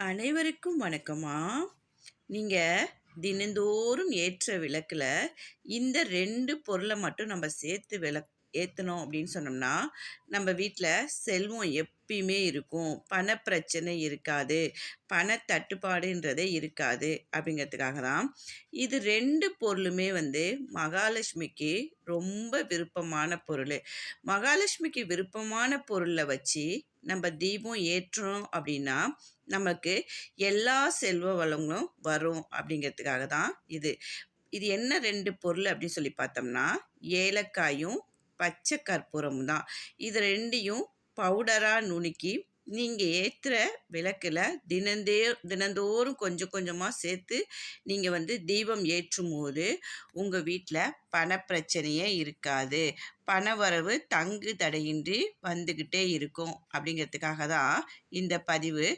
அனைவருக்கும் வணக்கம்மா நீங்கள் தினந்தோறும் ஏற்ற விளக்கில் இந்த ரெண்டு பொருளை மட்டும் நம்ம சேர்த்து விளக் ஏற்றணும் அப்படின்னு சொன்னோம்னா நம்ம வீட்டில் செல்வம் எப்பயுமே இருக்கும். பணப்பிரச்சனை இருக்காது. பண தட்டுப்பாடுன்றதே இருக்காது அப்படிங்கிறதுக்காக தான். இது ரெண்டு பொருளுமே வந்து மகாலட்சுமிக்கு ரொம்ப விருப்பமான பொருள். மகாலட்சுமிக்கு விருப்பமான பொருளை வச்சு நம்ம தீபம் ஏற்றோம் அப்படின்னா நமக்கு எல்லா செல்வ வளங்களும் வரும் அப்படிங்கிறதுக்காக தான் இது. இது என்ன ரெண்டு பொருள் அப்படின்னு சொல்லி பார்த்தோம்னா ஏலக்காயும் பச்சை கற்பூரம் தான். இது ரெண்டையும் பவுடராக நுணுக்கி நீங்கள் ஏற்றுற விளக்கில் தினந்தே தினந்தோறும் கொஞ்சம் கொஞ்சமாக சேர்த்து நீங்கள் வந்து தீபம் ஏற்றும் போது உங்கள் வீட்டில் பணப்பிரச்சனையே இருக்காது. பணவரவு தங்கு தடையின்றி வந்துக்கிட்டே இருக்கும். அப்படிங்கிறதுக்காக தான் இந்த பதிவு